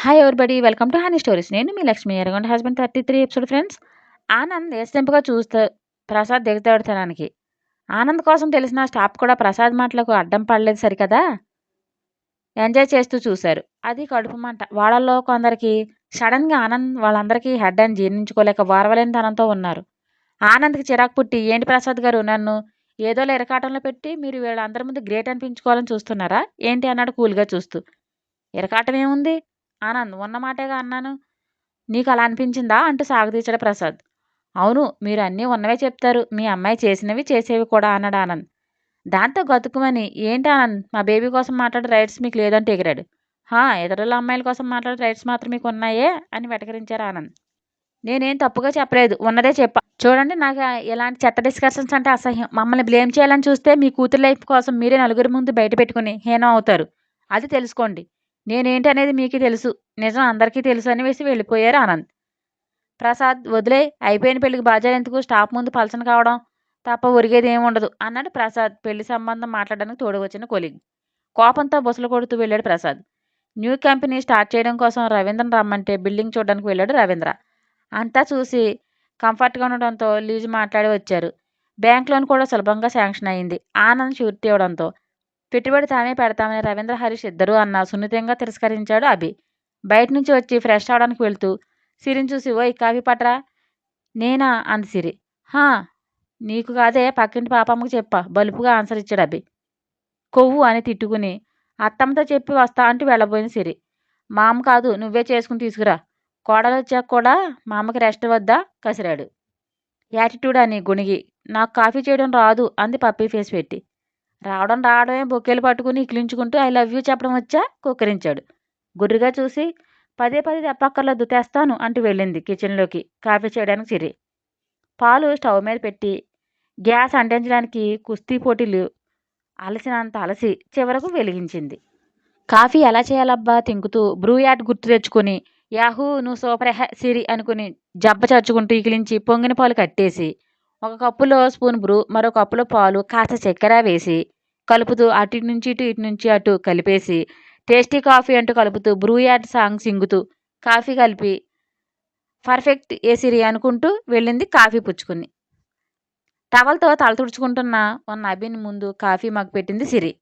Hi everybody welcome to honey stories నేను మీ Lakshmi Eragonda husband thirty three episode friends Anand ఏసెంపుగా చూస్తే ప్రసాద్ దిగుతాడు తనానికి ఆనంద్ కోసం తెలిసిన స్టాఫ్ కూడా ప్రసాద్ మాటలకు అడ్డం పడలేదు సరికదా? ఎంజాయ్ చేస్తూ చూశారు. అది కడుపు మంట. వాళ్ళల్లో కొందరికి సడన్గా ఆనంద్ వాళ్ళందరికీ హెడ్ అని జీర్ణించుకోలేక వారవలేని తనంతో ఉన్నారు. ఆనంద్కి చిరాకు పుట్టి ఏంటి ప్రసాద్ గారు నన్ను ఏదో ఇరకాటంలో పెట్టి మీరు వీళ్ళందరి ముందు గ్రేట్ అనిపించుకోవాలని చూస్తున్నారా? ఏంటి అన్నాడు కూల్గా చూస్తూ. ఇరకాటం ఏముంది? ఆనంద్ ఉన్నమాటేగా అన్నాను నీకు అలా అనిపించిందా అంటూ సాగదీచాడు ప్రసాద్. అవును మీరు అన్నీ ఉన్నవే చెప్తారు. మీ అమ్మాయి చేసినవి చేసేవి కూడా అన్నాడు ఆనంద్. దాంతో గతుకుమని ఏంటి ఆనంద్? మా బేబీ కోసం మాట్లాడే రైట్స్ మీకు లేదంటే ఎగిరాడు. హా ఇతరుల అమ్మాయిల కోసం మాట్లాడే రైట్స్ మాత్రం మీకు ఉన్నాయే? అని వెటకరించారు ఆనంద్. నేనేం తప్పుగా చెప్పలేదు. ఉన్నదే చెప్పా. చూడండి నాకు ఇలాంటి చెత్త డిస్కషన్స్ అంటే అసహ్యం. మమ్మల్ని బ్లేమ్ చేయాలని చూస్తే మీ కూతురు లైఫ్ కోసం మీరే నలుగురి ముందు బయట పెట్టుకుని హీనం అవుతారు. అది తెలుసుకోండి. నేనేంటి అనేది మీకు తెలుసు. నిజం అందరికీ తెలుసు అని వేసి వెళ్ళిపోయారు ఆనంద్. ప్రసాద్ వదిలే అయిపోయిన పెళ్ళికి బాజా ఎందుకు? స్టాఫ్ ముందు పలసన కావడం తప్ప ఒరిగేది ఏమి ఉండదు అన్నాడు ప్రసాద్. పెళ్ళి సంబంధం మాట్లాడడానికి తోడు వచ్చిన కొలిగ్. కోపంతో బుసలు కొడుతూ వెళ్ళాడు ప్రసాద్. న్యూ కంపెనీ స్టార్ట్ చేయడం కోసం రవీంద్రని రమ్మంటే బిల్డింగ్ చూడడానికి వెళ్ళాడు రవీంద్ర. అంతా చూసి కంఫర్ట్గా ఉండడంతో లీజు మాట్లాడి వచ్చారు. బ్యాంక్ లోన్ కూడా సులభంగా శాంక్షన్ అయింది. ఆనంద్ షూరిటీ ఇవ్వడంతో పెట్టుబడి తామే పెడతామని రవీంద్ర హరీష్ ఇద్దరు అన్న సున్నితంగా తిరస్కరించాడు అభి. బయట నుంచి వచ్చి ఫ్రెష్ అవడానికి వెళ్తూ సిరిని చూసి ఓ కాఫీ పట్రా? నేనా? అంది సిరి. హా నీకు కాదే పక్కింటి పాపమ్మకు చెప్పా బలుపుగా ఆన్సర్ ఇచ్చాడు అభి. కొవ్వు అని తిట్టుకుని అత్తమ్మతో చెప్పి వస్తా అంటూ వెళ్ళబోయింది సిరి. మామ కాదు నువ్వే చేసుకుని తీసుకురా. కోడలు వచ్చాక కూడా మా అమ్మకి రెస్ట్ వద్దా? కసిరాడు. యాటిట్యూడ్ అని గుణిగి నాకు కాఫీ చేయడం రాదు అంది పప్పీ ఫేస్ పెట్టి. రావడం రావడమే బొక్కేలు పట్టుకుని ఇకిలించుకుంటూ ఐ లవ్ యూ చెప్పడం వచ్చా? కుక్కరించాడు గుర్రిగా చూసి పదే పదే తెప్పక్కర్లేదు తెస్తాను అంటూ వెళ్ళింది కిచెన్లోకి. కాఫీ చేయడానికి సిరి. పాలు స్టవ్ మీద పెట్టి గ్యాస్ అంటించడానికి కుస్తీ పోటీలు అలసినంత అలసి చివరకు వెలిగించింది. కాఫీ ఎలా చేయాలబ్బా? తింకుతూ బ్రూయాట్ గుర్తు తెచ్చుకొని యాహూ నువ్వు సూపర్ హె సిరి అనుకుని జబ్బ చచ్చుకుంటూ ఇకిలించి పొంగిన పాలు కట్టేసి ఒక కప్పులో స్పూన్ బ్రూ మరో కప్పులో పాలు కాస్త చక్కెర వేసి కలుపుతూ అటు నుంచి ఇటు ఇటు నుంచి అటు కలిపేసి టేస్టీ కాఫీ అంటూ కలుపుతూ బ్రూ యాడ్ సాంగ్ సింగుతూ కాఫీ కలిపి పర్ఫెక్ట్ ఏ సిరి అనుకుంటూ వెళ్ళింది కాఫీ పుచ్చుకుని. టవల్తో తల తుడుచుకుంటున్న ఉన్న అభిన్ ముందు కాఫీ మగ్గు పెట్టింది సిరి.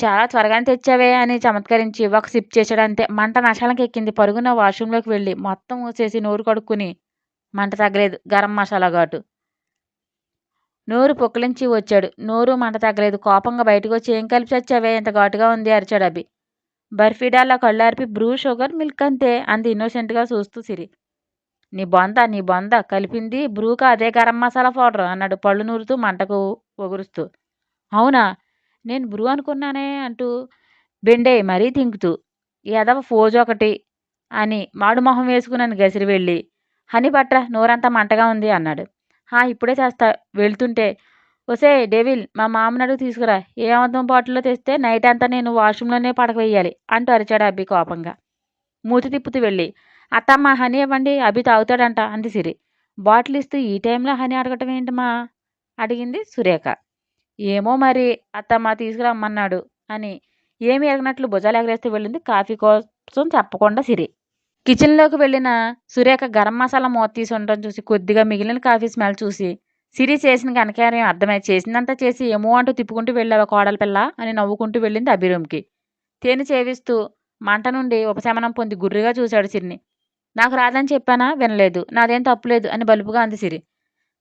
చాలా త్వరగానే తెచ్చావే అని చమత్కరించి ఒక సిప్ చేశాడు అంతే మంట నశాలకు ఎక్కింది పరుగున వాష్రూమ్లోకి వెళ్ళి మొత్తం మూసేసి నోరు కడుక్కుని మంట తగ్గలేదు. గరం మసాలా ఘాటు. నోరు పొక్కిలించి వచ్చాడు. నోరు మంట తగ్గలేదు. కోపంగా బయటకు వచ్చి ఏం కలిపి చచ్చావే? ఇంత ఘాటుగా ఉంది అరిచాడు అభి. బర్ఫీడాలా కళ్ళార్పి బ్రూ షుగర్ మిల్క్ అంతే అంది ఇన్నోసెంట్గా చూస్తూ సిరి. నీ బొంద నీ బొంద. కలిపింది బ్రూకా అదే గరం మసాలా పౌడర్ అన్నాడు పళ్ళు నూరుతూ మంటకు ఒగురుస్తూ అవునా? నేను బ్రూ అనుకున్నానే అంటూ బెండే మరీ తింకుతూ ఎదవ ఫోజు ఒకటి అని మాడు మొహం వేసుకున్నాను గసిరి వెళ్ళి. హనీ పట్రా నోరంతా మంటగా ఉంది అన్నాడు. హా ఇప్పుడే చేస్తా వెళ్తుంటే. ఒసే డెవిల్ మా మామని తీసుకురా. ఏ అబద్ధం బాటిల్లో తెస్తే నైట్ అంతా నేను వాష్రూమ్లోనే పడక వేయాలి అంటూ అరిచాడు అబ్బి కోపంగా. మూతి తిప్పుతూ వెళ్ళి అత్తమ్మ హనీ ఇవ్వండి అభి తాగుతాడంట అంది సిరి. బాటిల్ ఇస్తూ ఈ టైంలో హనీ అడగటం ఏంటమ్మా? అడిగింది సురేఖ. ఏమో మరి అత్తమ్మ తీసుకురమ్మన్నాడు అని. ఏమి ఎరగనట్లు భుజాలు ఎగరేస్తూ వెళ్ళింది కాఫీ కోసం చెప్పకుండా సిరి. కిచెన్లోకి వెళ్ళిన సురేఖ గరం మసాలా మూత తీసి ఉండడం చూసి కొద్దిగా మిగిలిన కాఫీ స్మెల్ చూసి సిరి చేసిన కనకార్యం అర్థమై చేసిందంతా చేసి ఏమో అంటూ తిప్పుకుంటూ వెళ్ళావా కోడల పిల్ల అని నవ్వుకుంటూ వెళ్ళింది అభిరూమ్కి తేనె చేవిస్తూ మంట నుండి ఉపశమనం పొంది గుర్రిగా చూశాడు సిరిని. నాకు రాదని చెప్పానా? వినలేదు. నాదేం తప్పులేదు అని బలుపుగా అంది సిరి.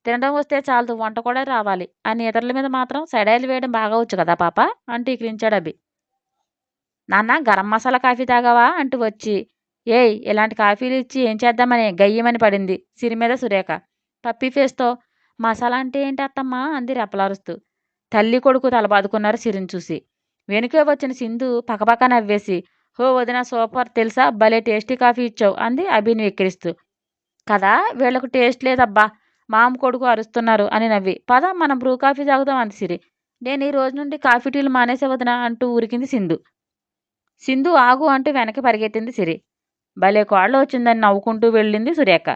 తినడం వస్తే చాలదు వంట కూడా రావాలి. అని ఇతరుల మీద మాత్రం సైడాయిలు వేయడం బాగా వచ్చు కదా పాప? అంటూ ఇకిరించాడు అభి. నాన్న గరం మసాలా కాఫీ తాగావా? అంటూ వచ్చి ఏయ్ ఇలాంటి కాఫీలు ఇచ్చి ఏం చేద్దామని గయ్యమని పడింది సిరి మీద సురేఖ. పప్పీ ఫేస్తో మసాలా అంటే ఏంటి అత్తమ్మా? అంది రెపలారుస్తూ తల్లి కొడుకు తలబాదుకున్నారు సిరిని చూసి. వెనుకే వచ్చిన సింధు పకపక నవ్వేసి హో వదిన సూపర్ తెలుసా? భలే టేస్టీ కాఫీ ఇచ్చావు అంది అభిని వెక్కిరిస్తూ. కదా వీళ్ళకు టేస్ట్ లేదబ్బా మామ కొడుకు అరుస్తున్నారు అని నవ్వి. పద మనం బ్రూ కాఫీ తాగుదాం అంది సిరి. నేను ఈ రోజు నుండి కాఫీ టీలు మానేసే వదిన అంటూ ఉరికింది సింధు. సింధు ఆగు అంటూ వెనక్కి పరిగెత్తింది సిరి. భలే కోళ్ళ వచ్చిందని నవ్వుకుంటూ వెళ్ళింది సురేఖ.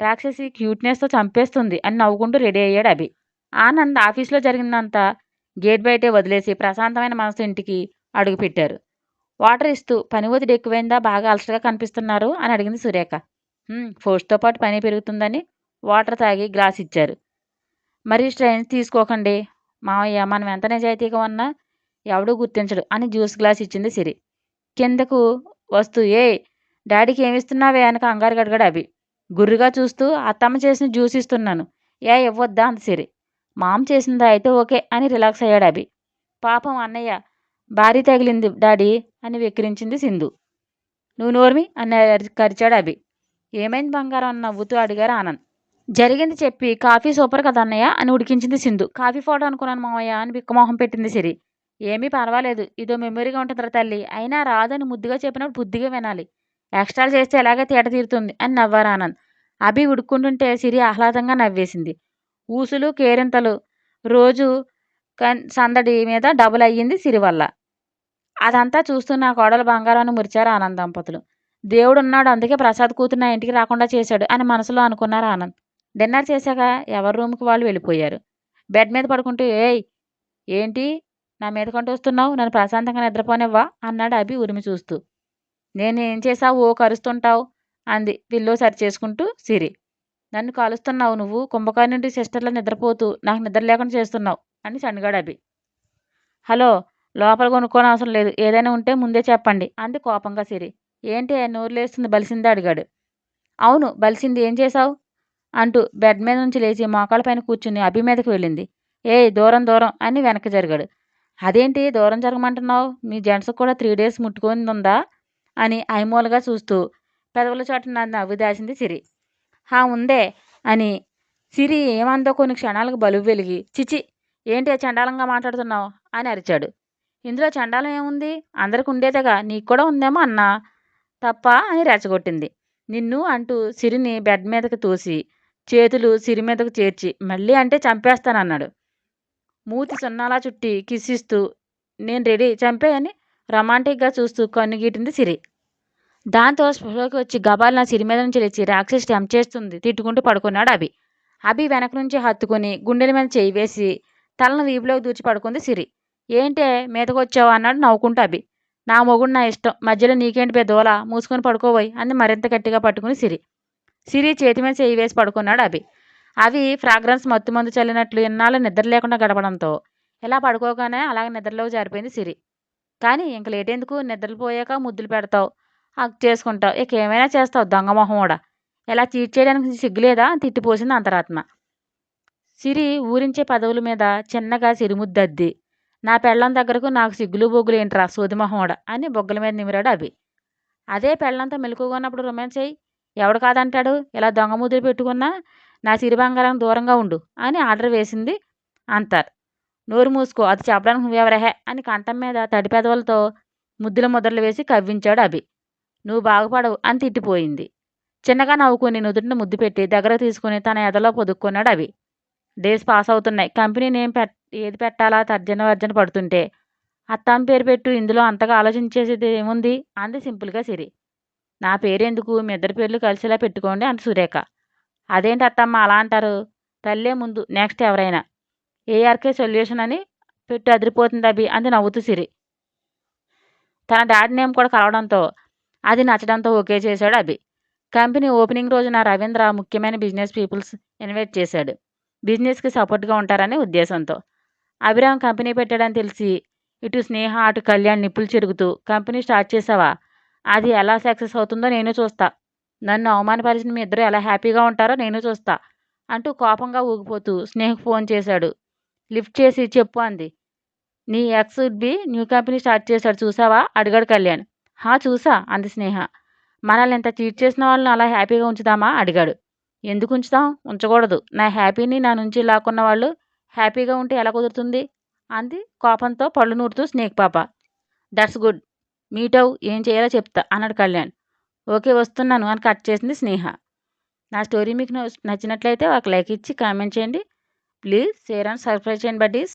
రాక్షసి క్యూట్నెస్తో చంపేస్తుంది అని నవ్వుకుంటూ రెడీ అయ్యాడు అభి. ఆనంద్ ఆఫీస్లో జరిగిందంతా గేట్ బయటే వదిలేసి ప్రశాంతమైన మనసు ఇంటికి అడుగుపెట్టారు వాటర్ ఇస్తూ పని ఒత్తిడి ఎక్కువైందా? బాగా అలసటగా కనిపిస్తున్నారు? అని అడిగింది సురేఖ. ఫోర్స్తో పాటు పని పెరుగుతుందని వాటర్ తాగి గ్లాస్ ఇచ్చారు. మరి స్ట్రెయిన్ తీసుకోకండి. మావయ్య మనం ఎంత నిజాయితీగా ఉన్నా ఎవడూ గుర్తించడు అని జ్యూస్ గ్లాస్ ఇచ్చింది సిరి. కిందకు వస్తూ ఏ డాడీకి ఏమిస్తున్నావే అని కంగారు గడగడ అభి. గుర్రుగా చూస్తూ అత్తమ్మ చేసిన జ్యూస్ ఇస్తున్నాను. ఏ ఇవ్వద్దా? అంత సిరి. మామ చేసిందా అయితే ఓకే అని రిలాక్స్ అయ్యాడు అభి. పాపం అన్నయ్య భారీ తగిలింది డాడీ అని వెక్కిరించింది సింధు. నువ్వు నోర్మి అని కరిచాడు అభి. ఏమైంది బంగారం? అని నవ్వుతూ అడిగారు ఆనంద్. జరిగింది చెప్పి కాఫీ సూపర్ కదా అన్నయ్య అని ఉడికించింది సింధు. కాఫీ ఫోటో అనుకున్నాను మామయ్య అని బిక్కమోహం పెట్టింది సిరి. ఏమీ పర్వాలేదు ఇదో మెమొరీగా ఉంటుందిరా తల్లి. అయినా రాదని ముద్దుగా చెప్పినప్పుడు బుద్ధిగా వినాలి. ఎక్స్ట్రాలు చేస్తే ఎలాగే తేట తీరుతుంది అని నవ్వారు ఆనంద్. అభి ఉడుక్కుంటుంటే సిరి ఆహ్లాదంగా నవ్వేసింది. ఊసులు కేరింతలు. రోజు కన్ సందడి మీద డబుల్ అయ్యింది సిరి వల్ల. అదంతా చూస్తూ నా కోడలు బంగారాన్ని మురిచారు ఆనంద్ దంపతులు. దేవుడు ఉన్నాడు అందుకే ప్రసాద్ కూతురు నా ఇంటికి రాకుండా చేశాడు అని మనసులో అనుకున్నారు ఆనంద్. డిన్నర్ చేశాక ఎవరి రూమ్కి వాళ్ళు వెళ్ళిపోయారు. బెడ్ మీద పడుకుంటూ ఏయ్ ఏంటి? నా మీద కొంటూ వస్తున్నావు? నన్ను ప్రశాంతంగా నిద్రపోనివ్వా? అన్నాడు అభి ఉరిమి చూస్తూ. నేనేం చేశావు చేసావు ఓ కరుస్తుంటావు అంది. పిల్లో సరి చేసుకుంటూ సిరి. నన్ను కాలుస్తున్నావు నువ్వు. కుంభకర్ణి నుండి సిస్టర్లో నిద్రపోతూ నాకు నిద్ర లేకుండా చేస్తున్నావు అని చండిగాడు అభి. హలో లోపల కొనుక్కోని అవసరం లేదు. ఏదైనా ఉంటే ముందే చెప్పండి అంది కోపంగా సిరి. ఏంటి నోరు లేస్తుంది? బలిసింది? అడిగాడు. అవును బలిసింది. ఏం చేశావు? అంటూ బెడ్ మీద నుంచి లేచి మోకాళ్ళ పైన కూర్చుని అభి మీదకి వెళ్ళింది. ఏ దూరం దూరం అని వెనక్కి జరిగాడు. అదేంటి? దూరం జరగమంటున్నావు? మీ జెంట్స్కి కూడా త్రీ డేస్ ముట్టుకొని ఉందా? అని ఐమూలగా చూస్తూ పెదవుల చోట నన్ను నవ్వు దాచింది సిరి. హా ఉందే అని సిరి ఏమందో కొన్ని క్షణాలకు బలువు వెలిగి చిచి ఏంటి చండాలంగా మాట్లాడుతున్నావు? అని అరిచాడు. ఇందులో చండాలం ఏముంది? అందరికి ఉండేదేగా నీకు కూడా ఉందేమో అన్నా. తప్ప? అని రెచ్చగొట్టింది. నిన్ను అంటూ సిరిని బెడ్ మీదకి తోసి చేతులు సిరి మీదకు చేర్చి మళ్ళీ అంటే చంపేస్తానన్నాడు. మూతి సున్నాలా చుట్టి కిసిస్తూ నేను రెడీ చంపేయని రొమాంటిక్గా చూస్తూ కన్నుగీటింది సిరి. దాంతో స్పృహలోకి వచ్చి గబాల్ నా సిరి మీద నుంచి లేచి రాక్షసి టెంప్ చేస్తుంది. తిట్టుకుంటూ పడుకున్నాడు అభి. అభి వెనక నుంచి హత్తుకుని గుండెల మీద చేయి వేసి తలను వీపులోకి దూచి పడుకుంది సిరి. ఏంటే మీదకొచ్చావు అన్నాడు నవ్వుకుంటూ అభి. నా మొగుడు నా ఇష్టం. మధ్యలో నీకేంటి బే మూసుకొని పడుకోబోయి అని మరింత గట్టిగా పట్టుకుని సిరి. సిరి చేతి మీద చేయి వేసి పడుకున్నాడు అభి. అవి ఫ్రాగ్రెన్స్ మత్తు మందు చల్లినట్లు ఇన్నాళ్ళు నిద్ర లేకుండా గడపడంతో. ఇలా పడుకోగానే అలాగే నిద్రలోకి జారిపోయింది సిరి. కానీ ఇంక లేటెందుకు? నిద్రలు నిద్రపోయాక ముద్దులు పెడతావు. హక్ చేసుకుంటావు. ఇక ఏమైనా చేస్తావు. దొంగ మొహమోడా ఇలా చీట్ చేయడానికి సిగ్గులేదా? అని తిట్టిపోసింది అంతరాత్మ. సిరి ఊరించే పదవుల మీద చిన్నగా సిరిముద్దద్ది. నా పెళ్ళం దగ్గరకు నాకు సిగ్గులు బొగ్గులు ఏంట్రా? సోదిమొహమోడ అని బొగ్గల మీద నిమిరాడు అభి. అదే పెళ్ళంతా మెలకుగా ఉన్నప్పుడు రొమాన్స్ అయ్యి ఎవడు కాదంటాడు? ఇలా దొంగ ముద్దులు పెట్టుకున్నా నా సిరి బంగారం దూరంగా ఉండు. అని ఆర్డర్ వేసింది అంతర్. నోరు మూసుకో అది చెప్పడానికి నువ్వెవరహే అని కంఠం మీద తడి పెదవులతో ముద్దుల ముద్రలు వేసి కవ్వించాడు అభి. నువ్వు బాగుపడవు అని తిట్టిపోయింది. చిన్నగా నవ్వుకుని నుదుటిని ముద్దు పెట్టి దగ్గర తీసుకుని తన ఎదలో పొదుక్కున్నాడు అవి డేస్ పాస్ అవుతున్నాయి. కంపెనీ నేమ్ పెట్ ఏది పెట్టాలా? తర్జన వర్జన పడుతుంటే. అత్తాం పేరు పెట్టు ఇందులో అంతగా ఆలోచించేది ఏముంది? అంది సింపుల్గా సిరి. నా పేరెందుకు? మీ ఇద్దరి పేర్లు కలిసేలా పెట్టుకోండి అంత సురేఖ. అదేంటి అత్తమ్మ అలా అంటారు? తల్లే ముందు నెక్స్ట్ ఎవరైనా. ఏఆర్కే సొల్యూషన్ అని పెట్టు అదిరిపోతుంది అభి అంది నవ్వుతూ సిరి. తన డాడీ నేమ్ కూడా కలవడంతో అది నచ్చడంతో ఓకే చేశాడు అభి. కంపెనీ ఓపెనింగ్ రోజున రవీంద్ర ముఖ్యమైన బిజినెస్ పీపుల్స్ ఇన్వైట్ చేశాడు. బిజినెస్కి సపోర్ట్గా ఉంటారనే ఉద్దేశంతో. అభిరామ్ కంపెనీ పెట్టాడని తెలిసి ఇటు స్నేహ అటు కళ్యాణ్ నిప్పులు చెరుగుతూ కంపెనీ స్టార్ట్ చేసావా అది ఎలా సక్సెస్ అవుతుందో నేను చూస్తా. నన్ను అవమానపరిచిన మీ ఇద్దరు ఎలా హ్యాపీగా ఉంటారో నేను చూస్తా అంటూ కోపంగా ఊగిపోతూ స్నేహకు ఫోన్ చేశాడు. లిఫ్ట్ చేసి చెప్పు అంది. నీ ex B new company start చేశాడు చూసావా? అడిగాడు కళ్యాణ్. హా చూసా అంది స్నేహ. మనల్ని ఇంత చీట్ చేసిన వాళ్ళని అలా హ్యాపీగా ఉంచుదామా? అడిగాడు. ఎందుకు ఉంచుతాం? ఉంచకూడదు. నా హ్యాపీని నా నుంచి లాక్కున్న వాళ్ళు హ్యాపీగా ఉంటే ఎలా కుదురుతుంది? అంది కోపంతో పళ్ళు నూరుతూ స్నేక్ పాప. That's good. మీటవ్ ఏం చేయాలో చెప్తా అన్నాడు కళ్యాణ్. ఓకే వస్తున్నాను అని కట్ చేసింది స్నేహ. నా స్టోరీ మీకు నచ్చినట్లయితే ఒక లైక్ ఇచ్చి కామెంట్ చేయండి. ప్లీజ్ షేర్ అండ్ సబ్స్క్రైబ్ చేయండి బడ్డీస్.